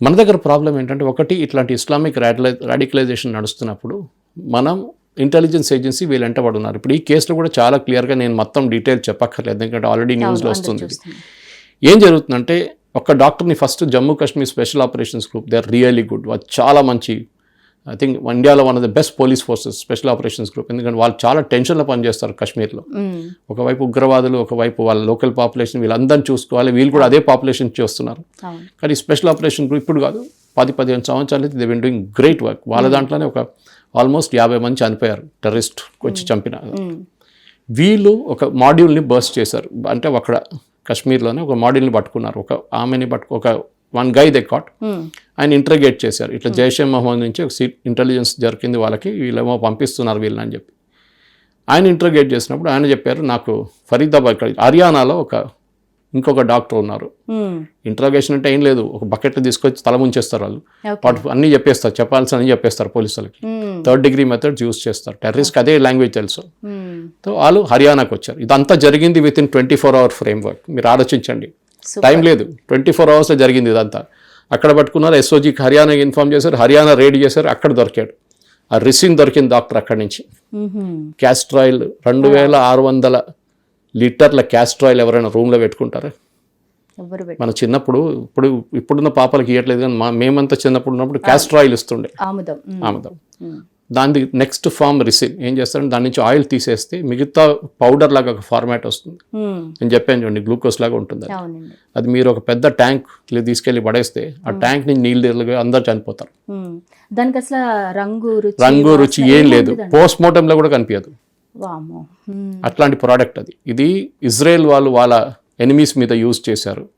మన దగ్గర ప్రాబ్లం ఏంటంటే ఒకటి ఇట్లాంటి ఇస్లామిక్ రాడికలైజేషన్ నడుస్తున్నప్పుడు మనం ఇంటెలిజెన్స్ ఏజెన్సీ వీళ్ళు వెంటబడి ఉన్నారు ఇప్పుడు ఈ కేసులో కూడా చాలా క్లియర్గా నేను మొత్తం డీటెయిల్ చెప్పక్కర్లేదు ఎందుకంటే ఆల్రెడీ న్యూస్లో వస్తుంది. ఏం జరుగుతుందంటే ఒక డాక్టర్ని first Jammu Kashmir special operations group they are really good వాళ్ళు చాలా మంచి ఐ థింక్ ఇండియాలో one of the best police forces special operations group ఎందుకంటే వాళ్ళు చాలా టెన్షన్లో పనిచేస్తారు కాశ్మీర్లో. ఒకవైపు ఉగ్రవాదులు ఒకవైపు వాళ్ళ లోకల్ పాపులేషన్ వీళ్ళందరినీ చూసుకోవాలి. వీళ్ళు కూడా అదే పాపులేషన్ చూస్తున్నారు. కానీ స్పెషల్ ఆపరేషన్ గ్రూప్ ఇప్పుడు కాదు. పది పదిహేను సంవత్సరాలు అయితే దే డూయింగ్ గ్రేట్ వర్క్ వాళ్ళ దాంట్లోనే ఒక ఆల్మోస్ట్ యాభై మంది చనిపోయారు. టెర్రరిస్ట్ వచ్చి చంపిన. వీళ్ళు ఒక మాడ్యూల్ని బర్స్ట్ చేశారు. అంటే అక్కడ కాశ్మీర్లోనే ఒక మాడ్యూల్ని పట్టుకున్నారు. ఒక ఆమెని పట్టుకు ఒక one guy they caught. Hmm. ఆయన ఇంటర్గేట్ చేశారు. ఇట్లా జైషే మహమ్మద్ నుంచి ఒక ఇంటెలిజెన్స్ జరిగింది వాళ్ళకి వీళ్ళేమో పంపిస్తున్నారు వీళ్ళని అని చెప్పి. ఆయన ఇంటర్గేట్ చేసినప్పుడు ఆయన చెప్పారు నాకు ఫరీదాబాద్ ఇక్కడ హర్యానాలో ఒక ఇంకొక డాక్టర్ ఉన్నారు. ఇంట్రాగేషన్ అంటే ఏం లేదు ఒక బకెట్ తీసుకొచ్చి తల ముంచేస్తారు వాళ్ళు. వాటి అన్నీ చెప్పేస్తారు చెప్పాల్సిన చెప్పేస్తారు పోలీసులకి. థర్డ్ డిగ్రీ మెథడ్స్ యూస్ చేస్తారు. టెర్రరిస్ట్ అదే లాంగ్వేజ్ తెలుసు. మ్మ్. సో వాళ్ళు హర్యానాకు వచ్చారు. ఇదంతా జరిగింది within twenty four hour framework మీరు ఆలోచించండి. టైం లేదు. ట్వంటీ ఫోర్ అవర్స్లో జరిగింది ఇదంతా. అక్కడ పట్టుకున్నారు ఎస్ఓజీకి హర్యానాకి ఇన్ఫార్మ్ చేశారు హర్యానా రేడ్ చేశారు అక్కడ దొరికాడు. ఆ రిసిన్ దొరికింది డాక్టర్ అక్కడి నుంచి. క్యాస్ట్రాయిల్ రెండు వేల ఆరు వందల లీటర్ల క్యాస్ట్రాయిల్ ఎవరైనా రూమ్లో పెట్టుకుంటారా? మన చిన్నప్పుడు ఇప్పుడు ఇప్పుడున్న పాపలకి ఇవ్వట్లేదు కానీ మా మేమంతా చిన్నప్పుడు ఉన్నప్పుడు క్యాస్ట్రాయిల్ ఇస్తుండే. ఆముదం. దాని నెక్స్ట్ ఫామ్ రిసిన్ ఏం చేస్తారంటే దాని నుంచి ఆయిల్ తీసేస్తే మిగతా పౌడర్ లాగా ఒక ఫార్మాట్ వస్తుంది. మ్మ్. నేను చెప్పాను చూడండి గ్లూకోజ్ లాగా ఉంటుంది అది. మీరు ఒక పెద్ద ట్యాంక్ తీసుకెళ్ళి పడేస్తే ఆ ట్యాంక్ నుంచి నీళ్ళు అందరు చనిపోతారు. మ్మ్. దానికి అసలు రంగు రుచి రంగు రుచి ఏం లేదు. పోస్ట్ మార్టంలో కూడా కనిపించదు. అట్లాంటి ప్రోడక్ట్ అది. ఇది ఇజ్రాయెల్ వాళ్ళు వాళ్ళ ఎనిమీస్ మీద యూజ్ చేశారు.